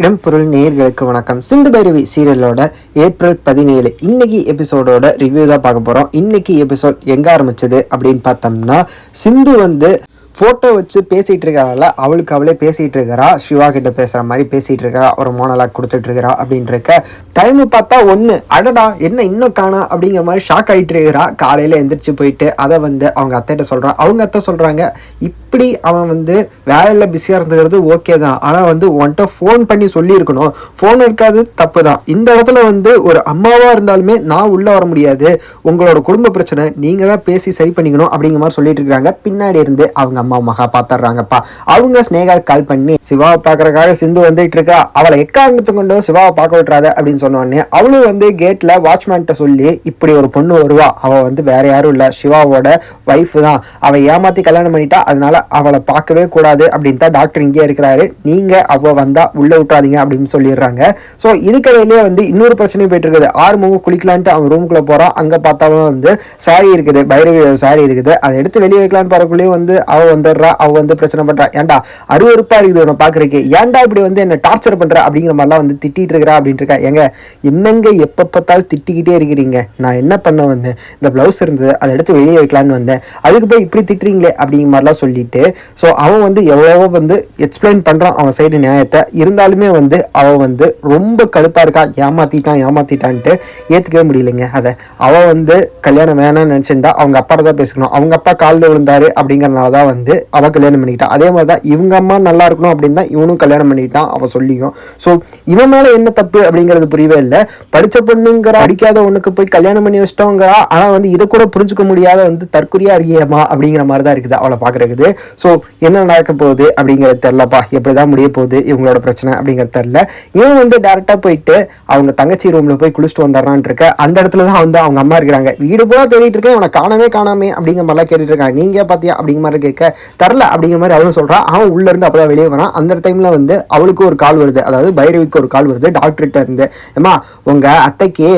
இடம் பொருள் நேயர்களுக்கு வணக்கம். சிந்து பைரவி சீரியலோட ஏப்ரல் பதினேழு இன்னைக்கு எபிசோடோட ரிவ்யூ தான் பார்க்க போகிறோம் இன்னைக்கு எபிசோட் எங்கே ஆரம்பிச்சது அப்படின்னு பார்த்தோம்னா சிந்து வந்து ஃபோட்டோ வச்சு பேசிகிட்டு இருக்கிறாள் அவளுக்கு அவளே பேசிகிட்டு இருக்கிறா. சிவா கிட்ட பேசுகிற மாதிரி பேசிகிட்டு இருக்கிறா. ஒரு மோனலாக் கொடுத்துட்டு இருக்கிறா அப்படின்னு இருக்க டைம் பார்த்தா ஒன்று அடடா என்ன இன்னும் காணா அப்படிங்கிற மாதிரி ஷாக் ஆகிட்டு இருக்கிறா. காலையில் எந்திரிச்சு போயிட்டு அதை வந்து அவங்க அத்தைகிட்ட சொல்கிறா அவங்க அத்தை சொல்கிறாங்க இப்படி அவன் வந்து வேலையில் பிஸியாக இருந்துக்கிறது ஓகே தான். ஆனால் வந்து உன்கிட்ட ஃபோன் பண்ணி சொல்லியிருக்கணும். ஃபோன் இருக்காது தப்பு தான். இந்த இடத்துல வந்து ஒரு அம்மாவாக இருந்தாலுமே நான் உள்ளே வர முடியாது. உங்களோட குடும்ப பிரச்சனை நீங்கள் தான் பேசி சரி பண்ணிக்கணும் அப்படிங்கிற மாதிரி சொல்லிட்டு இருக்கிறாங்க. பின்னாடி இருந்து அவங்க அம்மா மகா பார்த்துட்றாங்கப்பா அவங்க ஸ்னேகா கால் பண்ணி சிவாவை பார்க்கறதுக்காக சிந்து வந்துட்டு இருக்கா? அவளை எக்காரணத்து கொண்டு சிவாவை பார்க்க விட்றாத அப்படின்னு சொன்னோடனே அவளும் வந்து கேட்டில் வாட்ச்மேன்ட்ட சொல்லி இப்படி ஒரு பொண்ணு வருவா. அவள் வந்து வேற யாரும் இல்லை. சிவாவோட ஒய்ஃப் தான். அவள் ஏமாற்றி கல்யாணம் பண்ணிட்டா அதனால அவளை பார்க்கவே கூடாது அப்படின்னு தான் டாக்டர் இங்கே இருக்கிறாரு. நீங்கள் அவள் வந்தா உள்ளே விட்றாதீங்க அப்படின்னு சொல்லிடுறாங்க. ஸோ இதுக்கடையிலேயே வந்து இன்னொரு பிரச்சனையும் போயிட்டு இருக்குது. ஆறு மூணு குளிக்கலான்ட்டு அவன் ரூமுக்குள்ளே போகிறான் அங்கே பார்த்தாலும் வந்து சாரி இருக்குது. பைரவி சாரி இருக்குது. அதை எடுத்து வெளியே வைக்கலான்னு பார்க்கக்குள்ளேயும் வந்து அவள் வந்துடுறா அவள் வந்து பிரச்சனை பண்ணுறா ஏன்டா அருவருப்பா இருக்குது உன்னை பார்க்குறக்கு ஏன்டா இப்படி வந்து என்னை டார்ச்சர் பண்ணுற அப்படிங்கிற மாதிரிலாம் வந்து திட்டிகிட்டு இருக்கிறா அப்படின்ட்டு இருக்கா. ஏங்க என்னங்க எப்போ பார்த்தாலும் திட்டிக்கிட்டே இருக்கிறீங்க? நான் என்ன பண்ண வந்தேன்? இந்த ப்ளவுஸ் இருந்தது அதை எடுத்து வெளியே வைக்கலான்னு வந்தேன். அதுக்கு போய் இப்படி திட்டுறீங்களே அப்படிங்கிற மாதிரிலாம் சொல்லிட்டு ஸோ அவன் வந்து எவ்வளவோ வந்து எக்ஸ்பிளைன் பண்ணுறான் அவன் சைடு நியாயத்தை. இருந்தாலுமே வந்து அவன் வந்து ரொம்ப கடுப்பாக இருக்கா. ஏமாற்றிட்டான் ஏமாற்றிட்டான்ட்டு ஏற்றுக்கவே முடியலைங்க. அதை அவன் வந்து கல்யாணம் வேணாம்னு நினச்சிருந்தா அவங்க அப்பா தான் பேசிக்கணும். அவங்க அப்பா காலில் விழுந்தாரு அப்படிங்கிறனால தான் வந்து வந்து அவள் கல்யாணம் பண்ணிக்கிட்டான் அதே மாதிரி தான் இவங்க அம்மா நல்லா இருக்கணும் அப்படின்னு தான் இவனும் கல்யாணம் பண்ணிக்கிட்டான் அவள் சொல்லியும். ஸோ இவன் மேலே என்ன தப்பு அப்படிங்கிறது புரியவே இல்லை. படித்த பொண்ணுங்கிற அடிக்காத ஒண்ணுக்கு போய் கல்யாணம் பண்ணி வச்சிட்டோங்கிறா ஆனால் வந்து இதை கூட புரிஞ்சுக்க முடியாத வந்து தற்கொலையாக இருக்கியம்மா அப்படிங்கிற மாதிரி தான் இருக்குது அவளை பார்க்குறதுக்கு. ஸோ என்ன நடக்க போகுது அப்படிங்கிறது தெரிலப்பா எப்படி தான் முடிய போகுது இவங்களோட பிரச்சனை அப்படிங்கிறது தெரில இவன் வந்து டேரெக்டாக போயிட்டு அவங்க தங்கச்சி ரூமில் போய் குளிச்சுட்டு வந்துடுறான்னு இருக்க. அந்த இடத்துல தான் வந்து அவங்க அம்மா இருக்கிறாங்க. வீடு போல தேடிட்டு இருக்கேன் உனக்கு காணவே காணாமே அப்படிங்கிற மாதிரிலாம் கேட்டுட்டு இருக்காங்க. நீங்கள் பார்த்தியா அப்படிங்கிற மாதிரி கேட்க தரல அப்படிங்கிற மாதிரி அவளும் சொல்கிறான் அவன் உள்ள இருந்து அப்போ வெளியே வரான். அந்த டைமில் வந்து அவளுக்கு ஒரு கால் வருது. அதாவது பைரவிக்கு ஒரு கால் வருது. டாக்டர்கிட்ட இருந்து ஏமா உங்கள் அத்தைக்கு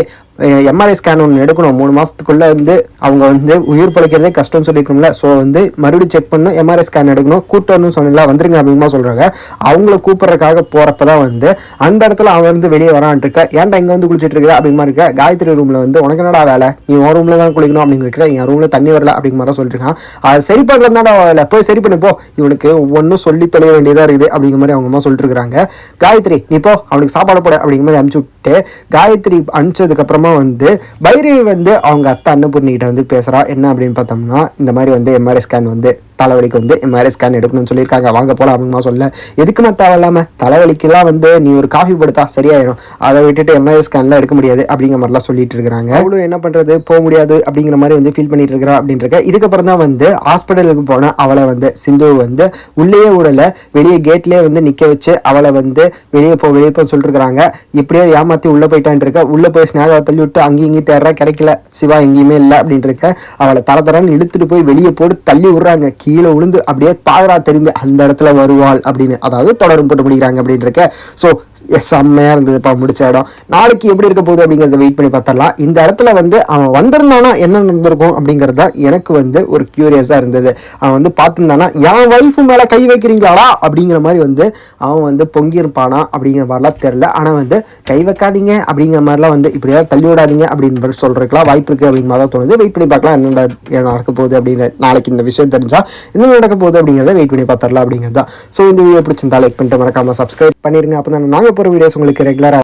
எம்ஆர்ஐ ஸ்கேன் ஒன்று எடுக்கணும். மூணு மாதத்துக்குள்ளே வந்து அவங்க வந்து உயிர் பிழைக்கிறதே கஷ்டம்னு சொல்லியிருக்கோம்ல. ஸோ வந்து மறுபடியும் செக் பண்ணணும் எம்ஆர்ஐ ஸ்கேன் எடுக்கணும் கூட்டணும்னு சொன்னல வந்துருங்க அப்படிமா சொல்கிறாங்க அவங்கள கூப்பிட்றதுக்காக போகிறப்ப தான் வந்து அந்த இடத்துல அவன் வந்து வெளியே வரான் இருக்க? ஏன்டா இங்கே வந்து குளிச்சுட்டு இருக்கிற அப்படிமா இருக்க? காயத்ரி ரூமில் வந்து உனக்கு என்னடா வேலை? நீ உன் ரூமில் தான் குளிக்கணும் அப்படின்னு வைக்கிற என் ரூமில் தண்ணி வரல அப்படிங்கிற மாதிரி சொல்லியிருக்கான். அது சரி பண்ணுறதுனால வேலை? போய் சரி பண்ணி போ. இவனுக்கு ஒவ்வொன்றும் சொல்லி தொலைய வேண்டியதாக இருக்குது அப்படிங்கிற மாதிரி அவங்க அம்மா சொல்லிட்டு இருக்காங்க காயத்ரி நீ போ. அவனுக்கு சாப்பாடு போட அப்படிங்கிற மாதிரி அனுப்பிச்சு சொல்லிட்டு காயத்ரி அனுப்பிச்சதுக்கப்புறமா வந்து பைரவி வந்து அவங்க அத்தை அன்னபூர்ணிகிட்ட வந்து பேசுகிறா என்ன அப்படின்னு பார்த்தோம்னா இந்த மாதிரி வந்து எம்ஆர்ஐ ஸ்கேன் வந்து தலைவலிக்கு வந்து எம்ஆர்ஐ ஸ்கேன் எடுக்கணும்னு சொல்லியிருக்காங்க. வாங்க போகலாம் அப்படின்னு சொல்ல எதுக்குமா தேவையில்லாமல் தலைவலிக்கெல்லாம் வந்து நீ ஒரு காஃபி படுத்தா சரியாயிடும் அதை விட்டுட்டு எம்ஆர்ஐ ஸ்கேன்லாம் எடுக்க முடியாது அப்படிங்கிற மாதிரிலாம் சொல்லிட்டு இருக்கிறாங்க. அவ்வளோ என்ன பண்ணுறது போக முடியாது அப்படிங்கிற மாதிரி வந்து ஃபீல் பண்ணிட்டு இருக்கிறா அப்படின்றக்க இதுக்கப்புறம் தான் வந்து ஹாஸ்பிட்டலுக்கு போன அவளை வந்து சிந்து வந்து உள்ளேயே விடல வெளியே கேட்லேயே வந்து நிற்க வச்சு அவளை வந்து வெளியே போ வெளியே போ சொல்லிருக்காங்க எப்படியோ ஏமாற்றி உள்ளே போயிட்டான் இருக்க உள்ளே போய் ஸ்னேகாவை தள்ளி விட்டு அங்கேயும் இங்கேயும் தேடுறா கிடைக்கல. சிவா எங்கேயுமே இல்லை அப்படின்ட்டு இருக்க அவளை தர தரன்னு இழுத்துட்டு போய் வெளியே போட்டு தள்ளி விடுறாங்க. கீழே விழுந்து அப்படியே பாதரா திரும்பி அந்த இடத்துல வருவாள் அப்படின்னு. அதாவது தொடரும் போட்டு முடிக்கிறாங்க அப்படின்னு ஸோ செம்மையாக இருந்ததுப்பா முடிச்ச இடம். நாளைக்கு எப்படி இருக்க போகுது அப்படிங்கிறத வெயிட் பண்ணி பார்த்துடலாம். இந்த இடத்துல வந்து அவன் வந்திருந்தானா என்ன நடந்திருக்கும் அப்படிங்கிறது தான் எனக்கு வந்து ஒரு க்யூரியஸாக இருந்தது. அவன் வந்து பார்த்துருந்தானா என் ஒய்ஃபு மேலே கை வைக்கிறீங்களாடா? அப்படிங்கிற மாதிரி வந்து அவன் வந்து பொங்கியிருப்பானா அப்படிங்கிற மாதிரிலாம் தெரில ஆனால் வந்து கை வைக்காதீங்க அப்படிங்கிற மாதிரிலாம் வந்து இப்படியாவது தள்ளி விடாதீங்க அப்படின்னு மாதிரி சொல்கிறதுக்குலாம் வாய்ப்பு இருக்குது அப்படிங்கிற மாதிரி தான் தோணுது. வெயிட் பண்ணி பார்க்கலாம் என்ன நடக்க போகுது அப்படின்னு நாளைக்கு இந்த விஷயம் தெரிஞ்சால் என்ன நடக்க போகுது அப்படிங்கிறத வெயிட் பண்ணி பார்த்துடலாம் அப்படிங்கிறது தான். ஸோ இந்த வீடியோ பிடிச்சிருந்தா லைக் பண்ணிட்டு மறக்காமல் சப்ஸ்கிரைப் பண்ணிருங்க. அப்போ தான் நாங்கள் போகிற வீடியோஸ் உங்களுக்கு ரெகுலராக